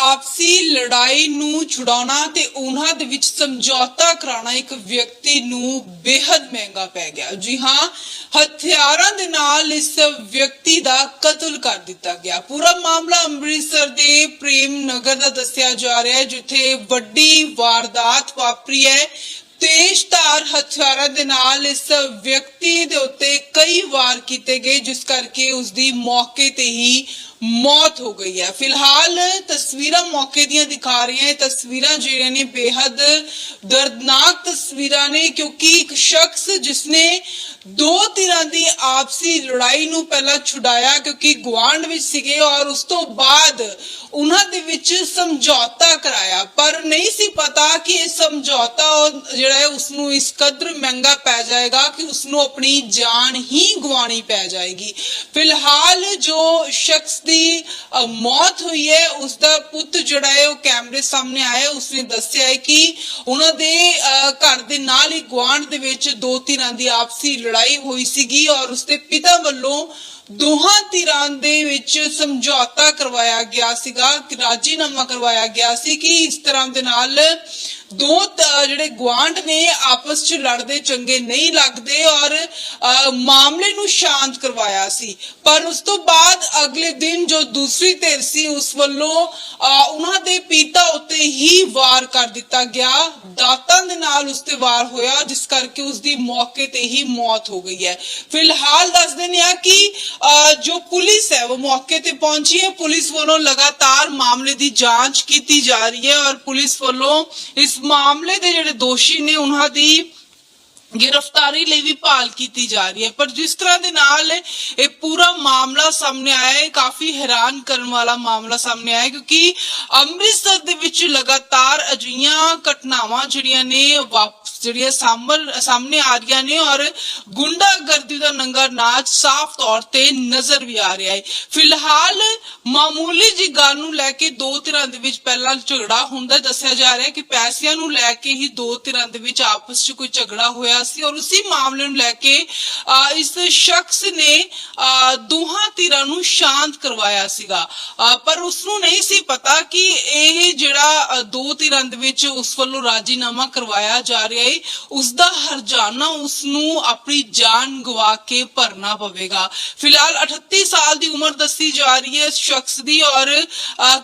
ਆਪਸੀ ਲੜਾਈ ਨੂੰ ਛੁਡਾਉਣਾ ਤੇ ਉਹਨਾਂ ਦੇ ਵਿੱਚ ਸਮਝੌਤਾ ਕਰਾਉਣਾ ਇੱਕ ਵਿਅਕਤੀ ਨੂੰ ਬੇहद ਮਹਿੰਗਾ ਪੈ ਗਿਆ। ਜੀ ਹਾਂ, ਹਥਿਆਰਾਂ ਦੇ ਨਾਲ ਇਸ ਵਿਅਕਤੀ ਦਾ ਕਤਲ ਕਰ ਦਿੱਤਾ ਗਿਆ। ਪੂਰਾ ਮਾਮਲਾ ਅੰਮ੍ਰਿਤਸਰ ਦੇ ਪ੍ਰੇਮ ਨਗਰ ਦਾ ਦੱਸਿਆ ਜਾ ਰਿਹਾ ਹੈ, ਜਿੱਥੇ ਵੱਡੀ ਵਾਰਦਾਤ ਵਾਪਰੀ ਹੈ। ਤੇਜ਼ਧਾਰ ਹਥਿਆਰਾਂ ਦੇ ਨਾਲ ਇਸ ਵਿਅਕਤੀ ਦੇ ਉੱਤੇ ਕਈ ਵਾਰ ਕੀਤੇ ਗਏ, ਜਿਸ ਕਰਕੇ ਉਸ ਦੀ ਮੌਕੇ ਤੇ ਹੀ ਮੌਤ ਹੋ ਗਈ ਹੈ। ਫਿਲਹਾਲ ਤਸਵੀਰਾਂ ਮੌਕੇ ਦੀਆਂ ਦਿਖਾ ਰਹੀਆਂ ਇਹ ਤਸਵੀਰਾਂ ਜਿਹੜੀਆਂ ਨੇ ਬੇहद ਦਰਦਨਾਕ ਤਸਵੀਰਾਂ ਨੇ, ਕਿਉਂਕਿ ਇੱਕ ਸ਼ਖਸ ਜਿਸਨੇ ਦੋ ਧਿਰਾਂ ਦੀ ਆਪਸੀ ਲੜਾਈ ਨੂੰ ਪਹਿਲਾਂ ਛੁਡਾਇਆ, ਕਿਉਂਕਿ ਗਵਾਂਡ ਵਿੱਚ ਸੀਗੇ ਔਰ ਉਸ ਤੋਂ ਬਾਅਦ ਉਹਨਾਂ ਦੇ ਵਿੱਚ ਸਮਝੌਤਾ ਕਰਾਇਆ। ਪਰ ਨਹੀਂ ਸੀ ਪਤਾ ਕਿ ਇਹ ਸਮਝੌਤਾ ਉਹ ਜਿਹੜਾ ਹੈ ਉਸ ਨੂੰ ਇਸ ਕਦਰ ਮਹਿੰਗਾ ਪੈ ਜਾਏਗਾ ਕਿ ਉਸ ਨੂੰ ਆਪਣੀ ਜਾਨ ਹੀ ਗਵਾਣੀ ਪੈ ਜਾਏਗੀ। ਫਿਲਹਾਲ ਜੋ ਸ਼ਖਸ ਦੀ ਮੌਤ ਹੋਈ ਹੈ ਉਸ ਦਾ ਪੁੱਤ ਜਿਹੜਾ ਹੈ, ਉਹ ਕੈਮਰੇ ਸਾਹਮਣੇ ਆਇਆ ਉਸਨੇ ਦੱਸਿਆ ਹੈ ਕਿ ਉਹਨਾਂ ਦੇ ਘਰ ਦੇ ਨਾਲ ਹੀ ਗਵਾਂਡ ਦੇ ਵਿੱਚ ਦੋ ਧਿਰਾਂ ਦੀ ਆਪਸੀ ਲੜਾਈ ਹੋਈ ਸੀਗੀ ਔਰ ਉਸਦੇ ਪਿਤਾ ਵੱਲੋਂ ਦੋਹਾਂ ਧਿਰਾਂ ਦੇ ਵਿੱਚ ਸਮਝੌਤਾ ਕਰਵਾਇਆ ਗਿਆ ਸੀਗਾ ਕਿ ਰਾਜੀਨਾਮਾ ਕਰਵਾਇਆ ਗਿਆ ਸੀ ਕਿ ਇਸ ਤਰ੍ਹਾਂ ਦੇ ਨਾਲ ਦੋ ਤ- ਜਿਹੜੇ ਗਵਾਂਡ ਨੇ ਆਪਸ 'ਚ ਲੜਦੇ ਚੰਗੇ ਨਹੀਂ ਲੱਗਦੇ ਔਰ ਮਾਮਲੇ ਨੂੰ ਸ਼ਾਂਤ ਕਰਵਾਇਆ ਸੀ। ਪਰ ਉਸ ਤੋਂ ਬਾਅਦ ਅਗਲੇ ਦਿਨ ਜੋ ਦੂਸਰੀ ਧਿਰ ਸੀ, ਉਸ ਵੱਲੋਂ ਉਹਨਾਂ ਦੇ ਪਿਤਾ ਉੱਤੇ ਹੀ ਵਾਰ ਕਰ ਦਿੱਤਾ ਗਿਆ। ਦਾਤਾਂ ਦੇ ਨਾਲ ਉਸ ਤੇ ਵਾਰ ਹੋਇਆ, ਜਿਸ ਕਰਕੇ ਉਸ ਦੀ ਮੌਕੇ ਤੇ ਹੀ ਮੌਤ ਹੋ ਗਈ ਹੈ। ਫਿਲਹਾਲ ਦੱਸ ਦਿੰਦੇ ਆ ਕਿ ਜੋ ਪੁਲਿਸ ਹੈ, ਉਹ ਮੌਕੇ ਤੇ ਪਹੁੰਚੀ ਹੈ। ਪੁਲਿਸ ਵੱਲੋਂ ਲਗਾਤਾਰ ਮਾਮਲੇ ਦੀ ਜਾਂਚ ਕੀਤੀ ਜਾ ਰਹੀ ਹੈ ਔਰ ਪੁਲਿਸ ਵੱਲੋਂ ਇਸ ਮਾਮਲੇ ਦੇ ਜਿਹੜੇ ਦੋਸ਼ੀ ਨੇ, ਉਹਨਾਂ ਦੀ ਗ੍ਰਿਫਤਾਰੀ ਲਈ ਵੀ ਭਾਲ ਕੀਤੀ ਜਾ ਰਹੀ ਹੈ। ਪਰ ਜਿਸ ਤਰ੍ਹਾਂ ਦੇ ਨਾਲ ਇਹ ਪੂਰਾ ਮਾਮਲਾ ਸਾਹਮਣੇ ਆਇਆ ਹੈ ਕਾਫੀ ਹੈਰਾਨ ਕਰਨ ਵਾਲਾ ਮਾਮਲਾ ਸਾਹਮਣੇ ਆਇਆ ਹੈ, ਕਿਉਂਕਿ ਅੰਮ੍ਰਿਤਸਰ ਦੇ ਵਿੱਚ ਲਗਾਤਾਰ ਅਜਿਹੀਆਂ ਘਟਨਾਵਾਂ ਜਿਹੜੀਆਂ ਨੇ ਵਾਪ ਜਿਹੜੀਆਂ ਸਾਹਮਣ ਸਾਹਮਣੇ ਆ ਰਹੀਆਂ ਨੇ ਔਰ ਗੁੰਡਾਗਰਦੀ ਦਾ ਨੰਗਾ ਨਾਚ ਸਾਫ਼ ਤੌਰ ਤੇ ਨਜ਼ਰ ਵੀ ਆ ਰਿਹਾ ਹੈ। ਫਿਲਹਾਲ ਮਾਮੂਲੀ ਜੀ ਗੱਲ ਨੂੰ ਲੈ ਕੇ ਦੋ ਧਿਰਾਂ ਦੇ ਵਿੱਚ ਪਹਿਲਾਂ ਝਗੜਾ ਹੁੰਦਾ ਦੱਸਿਆ ਜਾ ਰਿਹਾ ਹੈ ਕਿ ਪੈਸਿਆਂ ਨੂੰ ਲੈ ਕੇ ਹੀ ਦੋ ਧਿਰਾਂ ਦੇ ਵਿੱਚ ਆਪਸ 'ਚ ਕੋਈ ਝਗੜਾ ਹੋਇਆ ਸੀ ਔਰ ਉਸੇ ਮਾਮਲੇ ਨੂੰ ਲੈ ਕੇ ਅਹ, ਇਸ ਸ਼ਖਸ ਨੇ ਦੋਹਾਂ ਧਿਰਾਂ ਨੂੰ ਸ਼ਾਂਤ ਕਰਵਾਇਆ ਸੀਗਾ। ਪਰ ਉਸ ਨੂੰ ਨਹੀਂ ਸੀ ਪਤਾ ਕਿ ਇਹ ਜਿਹੜਾ ਦੋ ਧਿਰਾਂ ਦੇ ਵਿੱਚ ਉਸ ਵੱਲੋਂ ਰਾਜੀਨਾਮਾ ਕਰਵਾਇਆ ਜਾ ਰਿਹਾ ਹੈ ਉਸ ਦਾ ਹਰਜਾਨਾ ਉਸ ਨੂੰ ਆਪਣੀ ਜਾਨ ਗਵਾ ਕੇ ਭਰਨਾ ਪਵੇਗਾ। ਫਿਲਹਾਲ 38 ਸਾਲ ਦੀ ਉਮਰ ਦੱਸੀ ਜਾ ਰਹੀ ਹੈ ਇਸ ਸ਼ਖਸ ਦੀ ਔਰ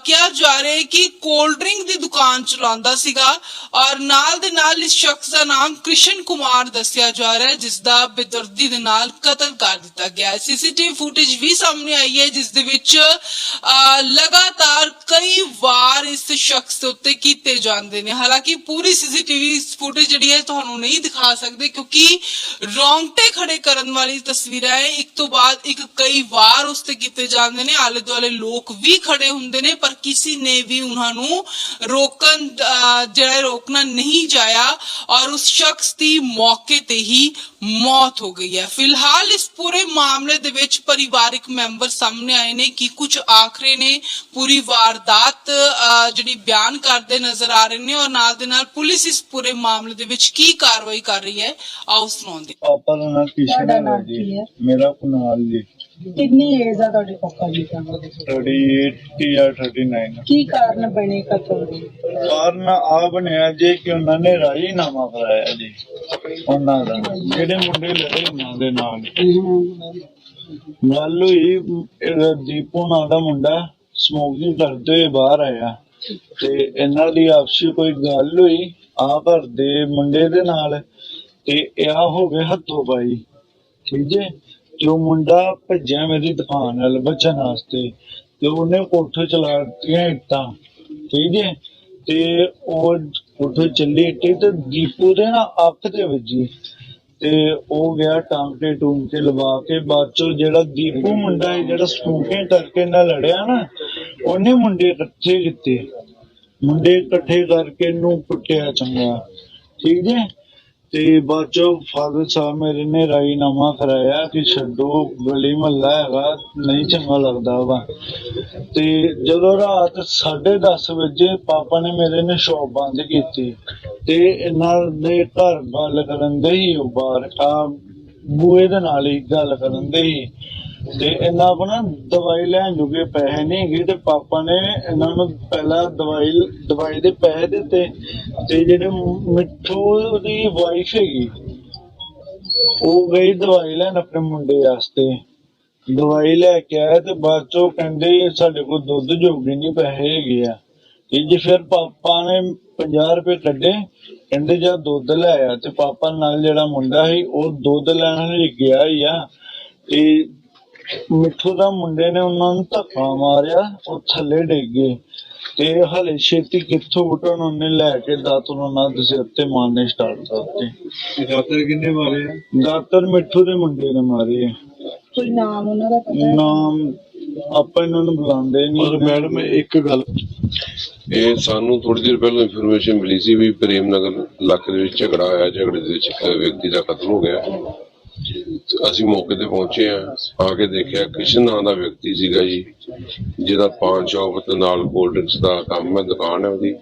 ਕਿਹਾ ਜਾ ਰਿਹਾ ਹੈ ਕਿ ਕੋਲਡ ਡਰਿੰਕ ਦੀ ਦੁਕਾਨ ਚਲਾਉਂਦਾ ਸੀਗਾ ਔਰ ਨਾਲ ਦੇ ਨਾਲ ਇਸ ਸ਼ਖਸ ਦਾ ਨਾਮ ਕ੍ਰਿਸ਼ਨ ਕੁਮਾਰ ਦੱਸਿਆ ਜਾ ਰਿਹਾ ਹੈ ਜਿਸ ਦਾ ਬੇਦਰਦੀ ਦੇ ਨਾਲ ਕਤਲ ਕਰ ਦਿੱਤਾ ਗਿਆ ਹੈ। ਸੀਸੀਟੀਵੀ ਫੁਟੇਜ ਵੀ ਸਾਹਮਣੇ ਆਈ ਹੈ ਜਿਸ ਦੇ ਵਿੱਚ ਅਹ, ਲਗਾਤਾਰ ਕਈ ਵਾਰ ਇਸ ਸ਼ਖਸ ਦੇ ਉੱਤੇ ਕੀਤੇ ਜਾਂਦੇ ਨੇ। ਹਾਲਾਂਕਿ ਪੂਰੀ ਸੀਸੀਟੀਵੀ ਫੁਟੇਜ ਜਿਹੜੀ ਹੈ ਤੁਹਾਨੂੰ ਨਹੀਂ ਦਿਖਾ ਸਕਦੇ ਕਿਉਂਕਿ ਰੌਂਗਟੇ ਖੜੇ ਕਰਨ ਵਾਲੀ ਤਸਵੀਰਾਂ ਹੈ। ਇੱਕ ਤੋਂ ਬਾਅਦ ਇੱਕ ਕਈ ਵਾਰ ਉਸ ਤੇ ਕੀਤੇ ਜਾਂਦੇ ਨੇ। ਆਲੇ ਦੁਆਲੇ ਲੋਕ ਵੀ ਖੜੇ ਹੁੰਦੇ ਨੇ ਪਰ ਕਿਸੇ ਨੇ ਵੀ ਉਹਨਾਂ ਨੂੰ ਰੋਕਣ ਜਿਹੜਾ ਰੋਕਣਾ ਨਹੀਂ ਜਾਇਆ ਔਰ ਉਸ ਸ਼ਖਸ ਦੀ ਮੌਕੇ ਤੇ ਹੀ ਮੌਤ ਹੋ ਗਈ ਹੈ। ਫਿਲਹਾਲ ਇਸ ਪੂਰੇ ਮਾਮਲੇ ਦੇ ਵਿੱਚ ਪਰਿਵਾਰਿਕ ਮੈਂਬਰ ਸਾਹਮਣੇ ਆਏ ਨੇ ਕਿ ਕੁਝ ਆਖਰੇ ਨੇ। ਪੂਰੀ ਵਾਰਦਾਤ ਅਹ, ਜਿਹੜੀ ਬਿਆਨ ਕਰਦੇ ਨਜ਼ਰ ਆ ਰਹੇ ਨੇ ਔਰ ਨਾਲ ਦੇ ਨਾਲ ਪੁਲਿਸ ਇਸ ਪੂਰੇ ਮਾਮਲੇ ਦੇ ਵਿੱਚ ਕੀ ਕਾਰਵਾਈ ਕਰ ਰਹੀ ਹੈ ਆਓ ਸੁਣਾਉਂਦੇ ਪਾਪਾ ਦਾ ਨਾਮ ਕਿਸ਼ਨ ਤੁਹਾਡਾ ਹੈ ਨਾਮ ਜੀ। ਕੀ ਹੈ? ਮੇਰਾ ਕੁਨਾਲ ਜੀ। ਕਿੰਨੀ ਏਜ ਆ ਤੁਹਾਡੇ ਪਾਪਾ ਜੀ ਦਾ? 38 ਜਾਂ 39 ਕੀ ਕਾਰਨ ਬਣੇ ਕਤਲ? ਦੇ ਕਾਰਨ ਆ ਬਣਿਆ ਜੀ ਕਿ ਉਹਨਾਂ ਨੇ ਰਾਜੀਨਾਮਾ ਕਰਾਇਆ ਜੀ। ਉਹਨਾਂ ਦਾ ਜਿਹੜੇ ਮੁੰਡੇ ਲੜੇ ਉਹਨਾਂ ਦੇ ਨਾਲ। ਗੱਲ ਹੋਈ ਇਹਦਾ ਦੀਪੂ ਨਾਂ ਦਾ ਮੁੰਡਾ ਸਮੋਕਿੰਗ ਕਰਦੇ ਹੋਏ ਬਾਹਰ ਆਇਆ। ਤੇ ਇਹਨਾਂ ਦੀ ਆਪਸੀ ਕੋਈ ਗੱਲ ਹੋਈ ਆ ਘਰ ਮੁੰਡੇ ਦੇ ਨਾਲ ਤੇ ਇਹ ਹੋ ਗਏ ਹੱਥੋਂ ਪਾਈ ਠੀਕ ਜੇ ਜੋ ਮੁੰਡਾ ਭੱਜਿਆ ਮੇਰੀ ਦੁਕਾਨ ਵੱਲ ਬਚਣ ਵਾਸਤੇ ਤੇ ਉਹਨੇ ਕੋਠੇ ਚਲਾ ਦਿੱਤੀਆਂ ਇੱਟਾਂ। ਠੀਕ ਹੈ? ਤੇ ਉਹ ਕੋਠੇ ਚੱਲੀ ਇੱਟੇ ਤੇ ਦੀਪੂ ਦੇ ਨਾ ਅੱਖ ਤੇ ਵੱਜੀ। ਤੇ ਉਹ ਗਿਆ ਟਾਂਕੇ ਟੂੰਕੇ ਲਵਾ ਕੇ ਬਾਅਦ ਚੋਂ ਜਿਹੜਾ ਦੀਪੂ ਮੁੰਡਾ ਹੈ, ਜਿਹੜਾ ਸਮੋਕਿੰਗ ਕਰਕੇ ਨਾਲ ਲੜਿਆ ਨਾ, ਉਹਨੇ ਮੁੰਡੇ ਇਕੱਠੇ ਕੀਤੇ। ਮੁੰਡੇ ਇਕੱਠੇ ਕਰਕੇ ਇਹਨੂੰ ਕੁੱਟਿਆ ਚੰਗਾ ਠੀਕ ਹੈ? ਤੇ ਬਾਅਦ ਚੋਂ ਫਾਦਰ ਸਾਹਿਬ ਮੇਰੇ ਨੇ ਰਾਜੀਨਾਮਾ ਕਰਾਇਆ ਕਿ ਛੱਡੋ, ਗਲੀ ਮਹੱਲਾ ਹੈਗਾ, ਨਹੀਂ ਚੰਗਾ ਲੱਗਦਾ ਵਾ। ਤੇ ਜਦੋਂ ਰਾਤ 10:30 ਵਜੇ ਪਾਪਾ ਨੇ ਮੇਰੇ ਨੇ ਸ਼ੌਪ ਬੰਦ ਕੀਤੀ ਤੇ ਇਹਨਾਂ ਦੇ ਘਰ ਗੱਲ ਕਰਨ ਦੇ ਹੀ ਉਹ ਬਾਹਰ, ਆ ਬੂਏ ਦੇ ਨਾਲ ਹੀ ਗੱਲ ਕਰਨ ਦੇ ਹੀ। ਤੇ ਇਹਨਾਂ ਆਪਣਾ ਦਵਾਈ ਲੈਣ ਜੋਗੇ ਪੈਸੇ ਨਹੀਂ ਹੈਗੇ ਤੇ ਪਾਪਾ ਨੇ ਇਹਨਾਂ ਨੂੰ ਪਹਿਲਾਂ ਦਵਾਈ ਦਵਾਈ ਦੇ ਪੈਸੇ ਦਿੱਤੇ ਤੇ ਜਿਹੜੇ ਮਿੱਠੂ ਦੀ ਵਾਈਫ ਹੈਗੀ, ਉਹ ਗਈ ਦਵਾਈ ਲੈਣ ਆਪਣੇ ਮੁੰਡੇ ਵਾਸਤੇ। ਦਵਾਈ ਲੈ ਕੇ ਆਇਆ ਤੇ ਬਾਅਦ ਚੋਂ ਕਹਿੰਦੇ ਸਾਡੇ ਕੋਲ ਦੁੱਧ ਜੋਗੇ ਨਹੀਂ ਪੈਸੇ ਹੈਗੇ ਆ। ਤੇ ਜੇ ਫਿਰ ਪਾਪਾ ਨੇ 50 ਰੁਪਏ ਕੱਢੇ, ਕਹਿੰਦੇ ਜਾ ਦੁੱਧ ਲੈ ਆ। ਤੇ ਪਾਪਾ ਨਾਲ ਜਿਹੜਾ ਮੁੰਡਾ ਸੀ, ਉਹ ਦੁੱਧ ਲੈਣ ਲਈ ਗਿਆ ਹੀ ਆ। ਤੇ ਮਿੱਠੂ ਦਾ ਮੁੰਡੇ ਨੇ ਉਹਨਾਂ ਨੂੰ ਧੱਕਾ ਮਾਰਿਆ ਉਹ ਥੱਲੇ ਡਿੱਗ ਗਏ। ਤੇ ਹਲੇ ਛੇਤੀ ਕਿੱਥੋਂ ਉਠਣ ਉਹਨੇ ਲੈ ਕੇ ਦਾਤਰ ਉਹਨਾਂ ਦੇ ਸਿਰ ਤੇ ਮਾਰਨੇ ਸਟਾਰਟ ਕਰਤੇ। ਦਾਤਰ ਕਿੰਨੇ ਮਾਰੇ ਆ? ਦਾਤਰ ਮਿੱਠੂ ਦੇ ਮੁੰਡੇ ਨੇ ਮਾਰੇ ਆ। ਕੋਈ ਨਾਮ ਉਹਨਾਂ ਦਾ ਪਤਾ ਨਾਮ ਆਪਾਂ ਇਹਨਾਂ ਨੂੰ ਬੁਲਾਉਂਦੇ ਨਹੀਂ। ਮੈਡਮ ਇੱਕ ਗੱਲ। ਇਹ ਸਾਨੂੰ ਥੋੜੀ ਦੇਰ ਪਹਿਲਾਂ ਇਨਫੋਰਮੇਸ਼ਨ ਮਿਲੀ ਸੀ ਵੀ ਪ੍ਰੇਮ ਨਗਰ ਇਲਾਕੇ ਦੇ ਵਿੱਚ ਝਗੜਾ ਹੋਇਆ ਝਗੜੇ ਦੇ ਵਿੱਚ ਇੱਕ ਵਿਅਕਤੀ ਦਾ ਕਤਲ ਹੋ ਗਿਆ। ਅਸੀਂ ਮੌਕੇ ਤੇ ਪਹੁੰਚੇ ਆ ਆ ਕੇ ਦੇਖਿਆ ਕਿਸ਼ਨ ਨਾਂ ਦਾ ਵਿਅਕਤੀ ਸੀਗਾ ਜੀ, ਜਿਹਦਾ ਪਾਨ ਸ਼ਾਪ ਤੇ ਨਾਲ ਕੋਲਡ ਡਰਿੰਕਸ ਦਾ ਕੰਮ ਹੈ, ਦੁਕਾਨ ਹੈ ਉਹਦੀ।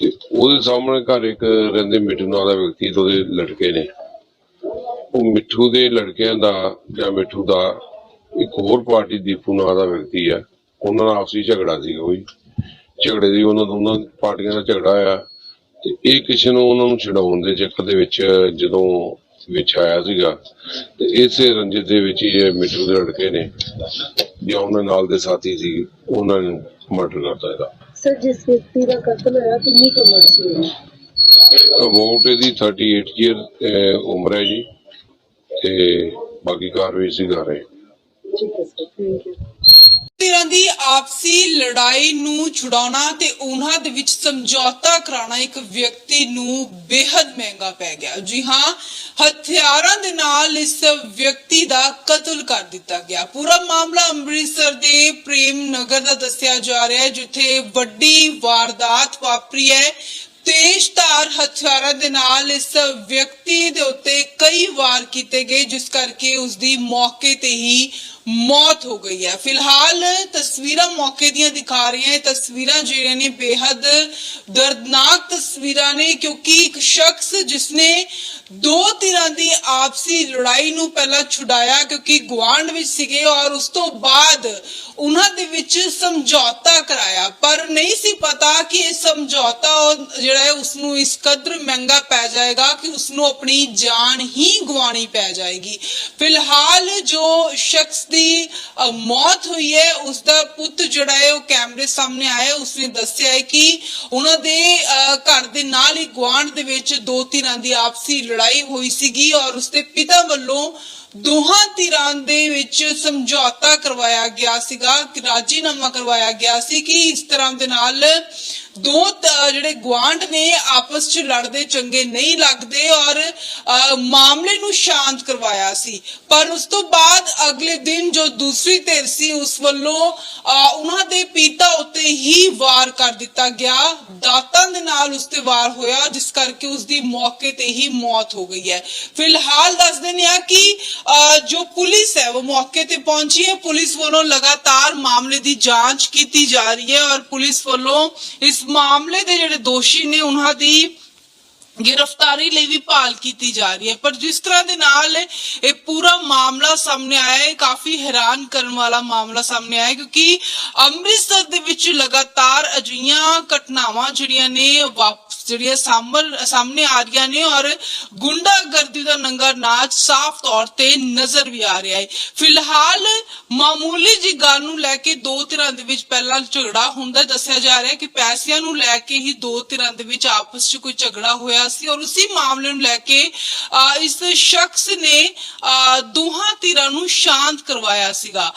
ਤੇ ਉਹਦੇ ਸਾਹਮਣੇ ਘਰ ਇੱਕ ਰਹਿੰਦੇ ਮਿੱਠੂ ਨਾਂ ਦਾ ਵਿਅਕਤੀ ਤੇ ਉਹਦੇ ਲੜਕੇ ਨੇ। ਉਹ ਮਿੱਠੂ ਦੇ ਲੜਕਿਆਂ ਦਾ ਜਾਂ ਮਿੱਠੂ ਦਾ ਇੱਕ ਹੋਰ ਪਾਰਟੀ ਦੀਪੂ ਨਾਂ ਦਾ ਵਿਅਕਤੀ ਆ ਉਹਨਾਂ ਦਾ ਆਪਸੀ ਝਗੜਾ ਸੀਗਾ ਕੋਈ ਝਗੜੇ ਦੀ ਉਹਨਾਂ ਦੋਨਾਂ ਪਾਰਟੀਆਂ ਦਾ ਝਗੜਾ ਆ ਤੇ ਇਹ ਕਿਸੇ ਨੂੰ ਉਹਨਾਂ ਨੂੰ ਛਡਾਉਣ ਦੇ ਚੱਕਰ ਦੇ ਵਿੱਚ ਜਦੋਂ ਵਿੱਚ ਆਇਆ ਸੀਗਾ। ਤੇ ਇਸੇ ਰੰਜਿਤ ਦੇ ਵਿੱਚ ਇਹ ਮਿੱਠੂ ਦੇ ਲੜਕੇ ਨੇ ਜਾਂ ਉਹਨਾਂ ਨਾਲ ਦੇ ਸਾਥੀ ਸੀ ਉਹਨਾਂ ਨੂੰ ਮਰਡਰ ਕਰਤਾ ਇਹਦਾ। ਸਰ ਜਿਸ ਵਿਅਕਤੀ ਦਾ ਕਤਲ ਹੋਇਆ ਕਿੰਨੀ ਉਮਰ ਸੀ? ਅਬਾਊਟ ਇਹਦੀ 38 ਈਅਰ ਉਮਰ ਹੈ ਜੀ ਤੇ ਬਾਕੀ ਕਾਰਵਾਈ ਸੀ ਕਰ ਰਹੇ ਠੀਕ ਹੈ ਸਰ ਥੈਂਕ ਯੂ ਧਿਰਾਂ ਦੀ ਆਪਸੀ ਲੜਾਈ ਨੂੰ ਛੁਡਾਉਣਾ ਤੇ ਉਹਨਾਂ ਦੇ ਵਿੱਚ ਸਮਝੌਤਾ ਕਰਾਉਣਾ ਇੱਕ ਵਿਅਕਤੀ ਨੂੰ ਬੇहद ਮਹਿੰਗਾ ਪੈ ਗਿਆ। ਜੀ ਹਾਂ, ਹਥਿਆਰਾਂ ਦੇ ਨਾਲ ਇਸ ਵਿਅਕਤੀ ਦਾ ਕਤਲ ਕਰ ਦਿੱਤਾ ਗਿਆ। ਪੂਰਾ ਮਾਮਲਾ ਅੰਮ੍ਰਿਤਸਰ ਦੇ ਪ੍ਰੇਮ ਨਗਰ ਦਾ ਦੱਸਿਆ ਜਾ ਰਿਹਾ ਹੈ, ਜਿੱਥੇ ਵੱਡੀ ਵਾਰਦਾਤ ਵਾਪਰੀ ਹੈ। ਤੇਜ਼ਧਾਰ ਹਥਿਆਰਾਂ ਦੇ ਨਾਲ ਇਸ ਵਿਅਕਤੀ ਦੇ ਉੱਤੇ ਕਈ ਵਾਰ ਕੀਤੇ ਗਏ, ਜਿਸ ਕਰਕੇ ਉਸ ਦੀ ਮੌਕੇ ਤੇ ਹੀ ਮੌਤ ਹੋ ਗਈ ਹੈ। ਫਿਲਹਾਲ ਤਸਵੀਰਾਂ ਮੌਕੇ ਦੀਆਂ ਦਿਖਾ ਰਹੀਆਂ ਇਹ ਤਸਵੀਰਾਂ ਜਿਹੜੀਆਂ ਨੇ ਬੇहद ਦਰਦਨਾਕ ਤਸਵੀਰਾਂ ਨੇ, ਕਿਉਂਕਿ ਇੱਕ ਸ਼ਖਸ ਜਿਸਨੇ ਦੋ ਧਿਰਾਂ ਦੀ ਆਪਸੀ ਲੜਾਈ ਨੂੰ ਪਹਿਲਾਂ ਛੁਡਾਇਆ, ਕਿਉਂਕਿ ਗੁਆਂਢ ਵਿੱਚ ਸੀਗੇ ਔਰ ਉਸ ਤੋਂ ਬਾਅਦ ਉਹਨਾਂ ਦੇ ਵਿੱਚ ਸਮਝੌਤਾ ਕਰਾਇਆ। ਪਰ ਨਹੀਂ ਸੀ ਪਤਾ ਕਿ ਇਹ ਸਮਝੌਤਾ ਜਿਹੜਾ ਜਿਹੜਾ ਹੈ ਉਸ ਨੂੰ ਇਸ ਕਦਰ ਮਹਿੰਗਾ ਪੈ ਜਾਏਗਾ ਕਿ ਉਸ ਨੂੰ ਆਪਣੀ ਜਾਨ ਹੀ ਗਵਾਣੀ ਪੈ ਜਾਏਗੀ। ਫਿਲਹਾਲ ਜੋ ਸ਼ਖਸ ਦੀ ਮੌਤ ਹੋਈ ਹੈ ਉਸ ਦਾ ਪੁੱਤ ਜਿਹੜਾ ਹੈ ਉਹ ਕੈਮਰੇ ਸਾਹਮਣੇ ਆਇਆ। ਉਸਨੇ ਦੱਸਿਆ ਹੈ ਕਿ ਉਹਨਾਂ ਦੇ ਅ, ਘਰ ਦੇ ਨਾਲ ਹੀ ਗੁਆਂਢ ਦੇ ਵਿੱਚ ਦੋ ਧਿਰਾਂ ਦੀ ਆਪਸੀ ਲੜਾਈ ਹੋਈ ਸੀਗੀ ਔਰ ਉਸਦੇ ਪਿਤਾ ਵੱਲੋਂ ਦੋਹਾਂ ਧਿਰਾਂ ਦੇ ਵਿੱਚ ਸਮਝੌਤਾ ਕਰਵਾਇਆ ਗਿਆ ਸੀਗਾ ਕਿ ਰਾਜੀਨਾਮਾ ਕਰਵਾਇਆ ਗਿਆ ਸੀ ਕਿ ਇਸ ਤਰ੍ਹਾਂ ਦੇ ਨਾਲ ਦੋ ਜਿਹੜੇ ਗਵਾਂਢ ਨੇ ਆਪਸ 'ਚ ਲੜਦੇ ਚੰਗੇ ਨਹੀਂ ਲੱਗਦੇ ਔਰ ਮਾਮਲੇ ਨੂੰ ਸ਼ਾਂਤ ਕਰਵਾਇਆ ਸੀ। ਪਰ ਉਸ ਤੋਂ ਬਾਅਦ ਅਗਲੇ ਦਿਨ ਜੋ ਦੂਸਰੀ ਧਿਰ ਸੀ, ਉਸ ਵੱਲੋਂ ਉਹਨਾਂ ਦੇ ਪਿਤਾ ਉੱਤੇ ਹੀ ਵਾਰ ਕਰ ਦਿੱਤਾ ਗਿਆ। ਦਾਤਾਂ ਦੇ ਨਾਲ ਉਸ ਤੇ ਵਾਰ ਹੋਇਆ, ਜਿਸ ਕਰਕੇ ਉਸ ਦੀ ਮੌਕੇ ਤੇ ਹੀ ਮੌਤ ਹੋ ਗਈ ਹੈ। ਫਿਲਹਾਲ ਦੱਸ ਦਿੰਦੇ ਆ ਕਿ ਜੋ ਪੁਲਿਸ ਹੈ, ਉਹ ਮੌਕੇ ਤੇ ਪਹੁੰਚੀ ਹੈ। ਪੁਲਿਸ ਵੱਲੋਂ ਲਗਾਤਾਰ ਮਾਮਲੇ ਦੀ ਜਾਂਚ ਕੀਤੀ ਜਾ ਰਹੀ ਹੈ ਔਰ ਪੁਲਿਸ ਵੱਲੋਂ ਇਸ ਮਾਮਲੇ ਦੇ ਜਿਹੜੇ ਦੋਸ਼ੀ ਨੇ, ਉਹਨਾਂ ਦੀ ਗ੍ਰਿਫਤਾਰੀ ਲਈ ਵੀ ਭਾਲ ਕੀਤੀ ਜਾ ਰਹੀ ਹੈ। ਪਰ ਜਿਸ ਤਰ੍ਹਾਂ ਦੇ ਨਾਲ ਇਹ ਪੂਰਾ ਮਾਮਲਾ ਸਾਹਮਣੇ ਆਇਆ ਹੈ ਕਾਫੀ ਹੈਰਾਨ ਕਰਨ ਵਾਲਾ ਮਾਮਲਾ ਸਾਹਮਣੇ ਆਇਆ ਹੈ ਕਿਉਂਕਿ ਅੰਮ੍ਰਿਤਸਰ ਦੇ ਵਿੱਚ ਲਗਾਤਾਰ ਅਜਿਹੀਆਂ ਘਟਨਾਵਾਂ ਜਿਹੜੀਆਂ ਨੇ ਵਾਪ ਜਿਹੜੀਆਂ ਸਾਹਮਣ ਸਾਹਮਣੇ ਆ ਰਹੀਆਂ ਨੇ ਔਰ ਗੁੰਡਾਗਰਦੀ ਦਾ ਨੰਗਾ ਨਾਚ ਸਾਫ਼ ਤੌਰ ਤੇ ਨਜ਼ਰ ਵੀ ਆ ਰਿਹਾ ਹੈ। ਫਿਲਹਾਲ ਮਾਮੂਲੀ ਜੀ ਗੱਲ ਨੂੰ ਲੈ ਕੇ ਦੋ ਧਿਰਾਂ ਦੇ ਵਿੱਚ ਪਹਿਲਾਂ ਝਗੜਾ ਹੁੰਦਾ ਦੱਸਿਆ ਜਾ ਰਿਹਾ ਹੈ ਕਿ ਪੈਸਿਆਂ ਨੂੰ ਲੈ ਕੇ ਹੀ ਦੋ ਧਿਰਾਂ ਦੇ ਵਿੱਚ ਆਪਸ 'ਚ ਕੋਈ ਝਗੜਾ ਹੋਇਆ ਸੀ ਔਰ ਉਸੇ ਮਾਮਲੇ ਨੂੰ ਲੈ ਕੇ ਇਸ ਸ਼ਖਸ ਨੇ ਦੋਹਾਂ ਧਿਰਾਂ ਨੂੰ ਸ਼ਾਂਤ ਕਰਵਾਇਆ ਸੀਗਾ।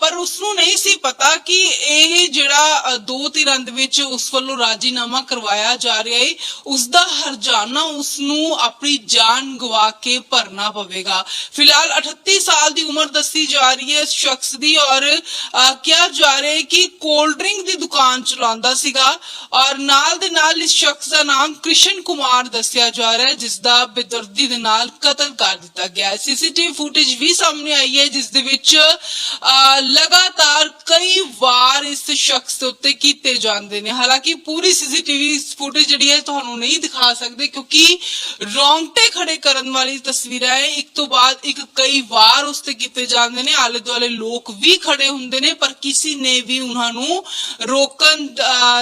ਪਰ ਉਸ ਨੂੰ ਨਹੀਂ ਸੀ ਪਤਾ ਕਿ ਇਹ ਜਿਹੜਾ ਦੋ ਧਿਰਾਂ ਦੇ ਵਿੱਚ ਉਸ ਵੱਲੋਂ ਰਾਜੀਨਾਮਾ ਕਰਵਾਇਆ ਜਾ ਰਿਹਾ ਹੈ ਉਸ ਦਾ ਹਰਜਾਨਾ ਉਸ ਨੂੰ ਆਪਣੀ ਜਾਨ ਗਵਾ ਕੇ ਭਰਨਾ ਪਵੇਗਾ। ਫਿਲਹਾਲ 38 ਸਾਲ ਦੀ ਉਮਰ ਦੱਸੀ ਜਾ ਰਹੀ ਹੈ ਇਸ ਸ਼ਖਸ ਦੀ ਔਰ ਕਿਹਾ ਜਾ ਰਿਹਾ ਹੈ ਕਿ ਕੋਲਡ ਡਰਿੰਕ ਦੀ ਦੁਕਾਨ ਚਲਾਉਂਦਾ ਸੀਗਾ ਔਰ ਨਾਲ ਦੇ ਨਾਲ ਇਸ ਸ਼ਖਸ ਦਾ ਨਾਮ ਕ੍ਰਿਸ਼ਨ ਕੁਮਾਰ ਦੱਸਿਆ ਜਾ ਰਿਹਾ ਹੈ ਜਿਸ ਦਾ ਬੇਦਰਦੀ ਦੇ ਨਾਲ ਕਤਲ ਕਰ ਦਿੱਤਾ ਗਿਆ ਹੈ। ਸੀਸੀਟੀਵੀ ਫੁਟੇਜ ਵੀ ਸਾਹਮਣੇ ਆਈ ਹੈ ਜਿਸ ਦੇ ਵਿੱਚ ਅਹ, ਲਗਾਤਾਰ ਕਈ ਵਾਰ ਇਸ ਸ਼ਖਸ ਦੇ ਉੱਤੇ ਕੀਤੇ ਜਾਂਦੇ ਨੇ। ਹਾਲਾਂਕਿ ਪੂਰੀ ਸੀਸੀਟੀਵੀ ਫੁਟੇਜ ਜਿਹੜੀ ਹੈ ਤਸਵੀਰਾਂ ਤੁਹਾਨੂੰ ਨਹੀਂ ਦਿਖਾ ਸਕਦੇ ਕਿਉਂਕਿ ਰੌਂਗਟੇ ਖੜੇ ਕਰਨ ਵਾਲੀ ਤਸਵੀਰਾਂ ਹੈ। ਇੱਕ ਤੋਂ ਬਾਅਦ ਇੱਕ ਕਈ ਵਾਰ ਉਸ ਤੇ ਕੀਤੇ ਜਾਂਦੇ ਨੇ। ਆਲੇ ਦੁਆਲੇ ਲੋਕ ਵੀ ਖੜੇ ਹੁੰਦੇ ਨੇ ਪਰ ਕਿਸੇ ਨੇ ਵੀ ਉਹਨਾਂ ਨੂੰ ਰੋਕਣ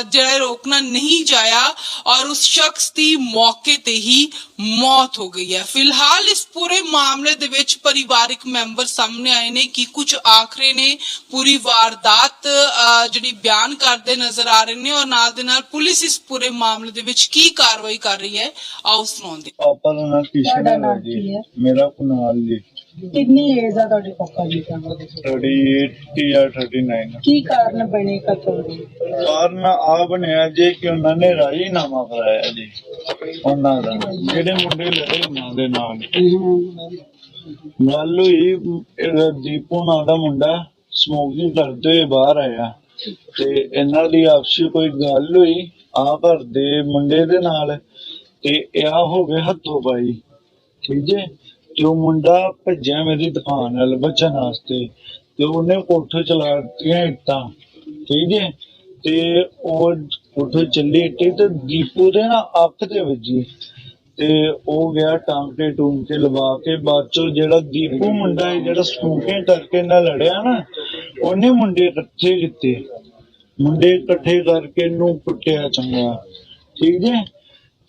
ਜਿਹੜਾ ਰੋਕਣਾ ਨਹੀਂ ਜਾਇਆ ਔਰ ਉਸ ਸ਼ਖਸ ਦੀ ਮੌਕੇ ਤੇ ਹੀ ਮੌਤ ਹੋ ਗਈ ਹੈ। ਫਿਲਹਾਲ ਇਸ ਪੂਰੇ ਮਾਮਲੇ ਦੇ ਵਿੱਚ ਪਰਿਵਾਰਿਕ ਮੈਂਬਰ ਸਾਹਮਣੇ ਆਏ ਨੇ ਕਿ ਕੁਝ ਆਖਰੇ ਨੇ। ਪੂਰੀ ਵਾਰਦਾਤ ਅਹ, ਜਿਹੜੀ ਬਿਆਨ ਕਰਦੇ ਨਜ਼ਰ ਆ ਰਹੇ ਨੇ ਔਰ ਨਾਲ ਦੇ ਨਾਲ ਪੁਲਿਸ ਇਸ ਪੂਰੇ ਮਾਮਲੇ ਦੇ ਵਿੱਚ ਕੀ ਕਾਰਵਾਈ ਕਰ ਰਹੀ ਹੈ ਆਓ ਸੁਣਾਉਂਦੇ ਪਾਪਾ ਦਾ ਨਾਮ ਕਿਸ਼ਨ ਤੁਹਾਡਾ ਹੈ ਨਾਮ ਜੀ ਹੈ? ਮੇਰਾ ਕੁਨਾਲ ਜੀ। ਕਿੰਨੀ ਏਜ ਆ ਤੁਹਾਡੇ ਪਾਪਾ ਜੀ ਦਾ 38 ਜਾਂ 39 ਕੀ ਕਾਰਨ ਬਣੇ ਕਤਲ ਦੇ ਕਾਰਨ ਆ ਬਣਿਆ ਜੇ ਕਿ ਉਹਨਾਂ ਨੇ ਰਾਜੀਨਾਮਾ ਕਰਾਇਆ ਜੀ। ਉਹਨਾਂ ਦਾ ਜਿਹੜੇ ਮੁੰਡੇ ਲੜੇ ਉਹਨਾਂ ਦੇ ਨਾਲ। ਗੱਲ ਹੋਈ ਇਹਦਾ ਦੀਪੂ ਨਾਂ ਦਾ ਮੁੰਡਾ ਸਮੋਕਿੰਗ ਕਰਦੇ ਹੋਏ ਬਾਹਰ ਆਇਆ। ਤੇ ਇਹਨਾਂ ਦੀ ਆਪਸੀ ਕੋਈ ਗੱਲ ਹੋਈ ਆ ਘਰ ਮੁੰਡੇ ਦੇ ਨਾਲ ਤੇ ਇਹ ਹੋ ਗਏ ਹੱਥੋਂ ਪਾਈ ਠੀਕ ਹੈ ਤੇ ਮੁੰਡਾ ਭੱਜਿਆ ਮੇਰੀ ਦੁਕਾਨ ਵੱਲ ਬਚਣ ਵਾਸਤੇ ਤੇ ਉਹਨੇ ਕੋਠੇ ਚਲਾ ਦਿੱਤੀਆਂ ਇੱਟਾਂ। ਠੀਕ ਹੈ ਤੇ ਉਹ ਕੋਠੇ ਚੱਲੀ ਇੱਟੇ ਤੇ ਦੀਪੂ ਦੇ ਨਾ ਅੱਖ ਤੇ ਵੱਜੀ। ਤੇ ਉਹ ਗਿਆ ਟਾਂਕੇ ਟੂੰਕੇ ਲਵਾ ਕੇ ਬਾਅਦ ਚੋਂ ਜਿਹੜਾ ਦੀਪੂ ਮੁੰਡਾ ਹੈ, ਜਿਹੜਾ ਸਮੋਕਿੰਗ ਕਰਕੇ ਨਾਲ ਲੜਿਆ ਨਾ, ਉਹਨੇ ਮੁੰਡੇ ਇਕੱਠੇ ਕੀਤੇ। ਮੁੰਡੇ ਇਕੱਠੇ ਕਰਕੇ ਇਹਨੂੰ ਕੁੱਟਿਆ ਚੰਗਾ ਠੀਕ ਹੈ?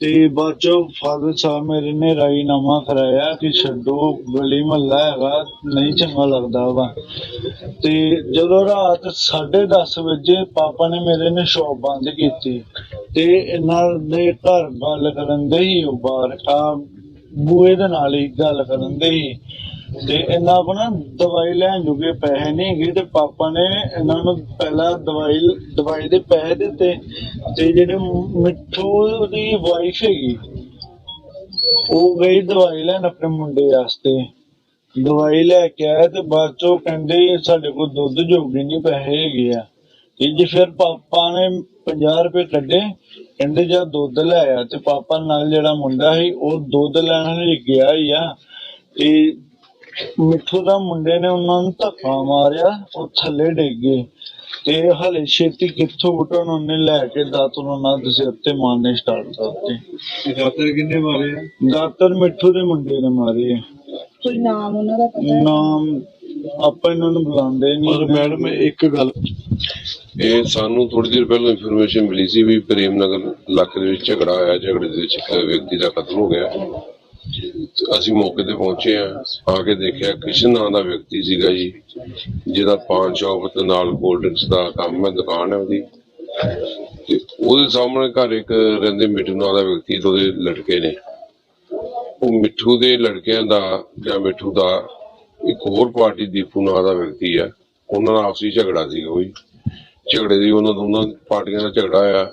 ਤੇ ਬਾਅਦ ਫਾਦਰ ਸਾਹਿਬ ਮੇਰੇ ਨੇ ਰਾਜੀਨਾਮਾ ਕਰਾਇਆ ਕਿ ਛੱਡੋ, ਗਲੀ ਮਹੱਲਾ ਹੈਗਾ, ਨਹੀਂ ਚੰਗਾ ਲੱਗਦਾ ਵਾ ਤੇ ਜਦੋਂ ਰਾਤ 10:30 ਵਜੇ ਪਾਪਾ ਨੇ ਮੇਰੇ ਨੇ ਸ਼ੌਪ ਬੰਦ ਕੀਤੀ ਤੇ ਇਹਨਾਂ ਦੇ ਘਰ ਗੱਲ ਕਰਨ ਦੇ ਹੀ ਉਹ ਬਾਹਰ, ਆ ਬੂਏ ਦੇ ਨਾਲ ਹੀ ਗੱਲ ਕਰਨ ਦੇ ਹੀ। ਤੇ ਇਹਨਾਂ ਆਪਣਾ ਦਵਾਈ ਲੈਣ ਜੋਗੇ ਪੈਸੇ ਨਹੀਂ ਤੇ ਪਾਪਾ ਨੇ ਇਹਨਾਂ ਨੂੰ ਪਹਿਲਾਂ ਦਵਾਈ ਦਵਾਈ ਦੇ ਪੈਸੇ ਦਿੱਤੇ ਤੇ ਜਿਹੜੇ ਮਿੱਠੂ ਦੀ ਵਾਈਫ ਹੈਗੀ, ਉਹ ਗਈ ਦਵਾਈ ਲੈਣ ਆਪਣੇ ਮੁੰਡੇ ਵਾਸਤੇ। ਦਵਾਈ ਲੈ ਕੇ ਆਇਆ ਤੇ ਬਾਅਦ ਚੋਂ ਕਹਿੰਦੇ ਸਾਡੇ ਕੋਲ ਦੁੱਧ ਜੋਗੇ ਨਹੀਂ ਪੈਸੇ ਹੈਗੇ ਆ। ਤੇ ਜੇ ਫਿਰ ਪਾਪਾ ਨੇ 50 ਰੁਪਏ ਕੱਢੇ, ਕਹਿੰਦੇ ਜਾ ਦੁੱਧ ਲੈ ਆ। ਤੇ ਪਾਪਾ ਨਾਲ ਜਿਹੜਾ ਮੁੰਡਾ ਸੀ, ਉਹ ਦੁੱਧ ਲੈਣ ਲਈ ਗਿਆ ਹੀ ਆ। ਤੇ ਮਿੱਠੂ ਦਾ ਮੁੰਡੇ ਨੇ ਉਹਨਾਂ ਨੂੰ ਧੱਕਾ ਮਾਰਿਆ ਉਹ ਥੱਲੇ ਡਿੱਗ ਗਏ। ਤੇ ਹਲੇ ਛੇਤੀ ਕਿੱਥੋਂ ਉਠਣ ਉਹਨੇ ਲੈ ਕੇ ਦਾਤਰ ਉਹਨਾਂ ਦੇ ਸਿਰ ਤੇ ਮਾਰਨੇ ਸਟਾਰਟ ਕਰਤੇ। ਦਾਤਰ ਕਿੰਨੇ ਮਾਰੇ ਆ? ਦਾਤਰ ਮਿੱਠੂ ਦੇ ਮੁੰਡੇ ਨੇ ਮਾਰੇ ਆ। ਕੋਈ ਨਾਮ ਉਹਨਾਂ ਦਾ ਪਤਾ ਹੈ? ਨਾਮ ਆਪਾਂ ਇਹਨਾਂ ਨੂੰ ਬੁਲਾਉਂਦੇ ਪਰ ਨਹੀਂ ਮੈਡਮ ਇੱਕ ਗੱਲ। ਇਹ ਸਾਨੂੰ ਥੋੜੀ ਦੇਰ ਪਹਿਲਾਂ ਇਨਫੋਰਮੇਸ਼ਨ ਮਿਲੀ ਸੀ ਵੀ ਪ੍ਰੇਮ ਨਗਰ ਇਲਾਕੇ ਦੇ ਵਿੱਚ ਝਗੜਾ ਹੋਇਆ ਝਗੜੇ ਦੇ ਵਿੱਚ ਇੱਕ ਵਿਅਕਤੀ ਦਾ ਕਤਲ ਹੋ ਗਿਆ। ਅਸੀਂ ਮੌਕੇ ਤੇ ਪਹੁੰਚੇ ਆ ਆ ਕੇ ਦੇਖਿਆ ਕ੍ਰਿਸ਼ਨ ਨਾਂ ਦਾ ਵਿਅਕਤੀ ਸੀਗਾ ਜੀ, ਜਿਹਦਾ ਪਾਨ ਸ਼ਾਪ ਤੇ ਨਾਲ ਕੋਲਡ ਡਰਿੰਕਸ ਦਾ ਕੰਮ ਹੈ, ਦੁਕਾਨ ਹੈ ਉਹਦੀ। ਤੇ ਉਹਦੇ ਸਾਹਮਣੇ ਘਰ ਇੱਕ ਰਹਿੰਦੇ ਮਿੱਠੂ ਨਾਂ ਦਾ ਵਿਅਕਤੀ ਤੇ ਉਹਦੇ ਲੜਕੇ ਨੇ। ਉਹ ਮਿੱਠੂ ਦੇ ਲੜਕਿਆਂ ਦਾ ਜਾਂ ਮਿੱਠੂ ਦਾ ਇੱਕ ਹੋਰ ਪਾਰਟੀ ਦੀਪੂ ਨਾਂ ਦਾ ਵਿਅਕਤੀ ਆ। ਉਹਨਾਂ ਦਾ ਆਪਸੀ ਝਗੜਾ ਸੀਗਾ ਕੋਈ ਝਗੜੇ ਦੀ ਉਹਨਾਂ ਦੋਨਾਂ ਪਾਰਟੀਆਂ ਦਾ ਝਗੜਾ ਆ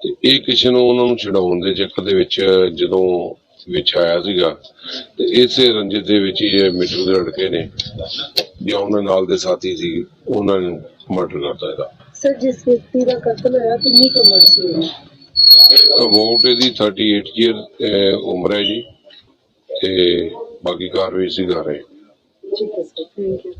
ਤੇ ਇਹ ਕਿਸੇ ਨੂੰ ਉਹਨਾਂ ਨੂੰ ਛਡਾਉਣ ਦੇ ਚੱਕਰ ਦੇ ਵਿੱਚ ਜਦੋਂ ਵਿੱਚ ਆਇਆ ਸੀਗਾ। ਤੇ ਇਸੇ ਰੰਜਿਤ ਦੇ ਵਿੱਚ ਹੀ ਇਹ ਮਿੱਠੂ ਦੇ ਲੜਕੇ ਨੇ ਜਾਂ ਉਹਨਾਂ ਨਾਲ ਦੇ ਸਾਥੀ ਸੀ ਉਹਨਾਂ ਨੇ ਮਰਡਰ ਕਰਤਾ ਇਹਦਾ। ਸਰ ਜਿਸ ਵਿਅਕਤੀ ਦਾ ਕਤਲ ਹੋਇਆ ਕਿੰਨੀ ਕੁ ਉਮਰ ਸੀ ਉਹਦੀ? ਅਬਾਊਟ ਇਹਦੀ 38 ਈਅਰ ਉਮਰ ਹੈ ਜੀ। ਤੇ ਬਾਕੀ ਕਾਰਵਾਈ ਸੀ ਕਰ ਰਹੇ ਠੀਕ ਹੈ ਸਰ ਥੈਂਕ ਯੂ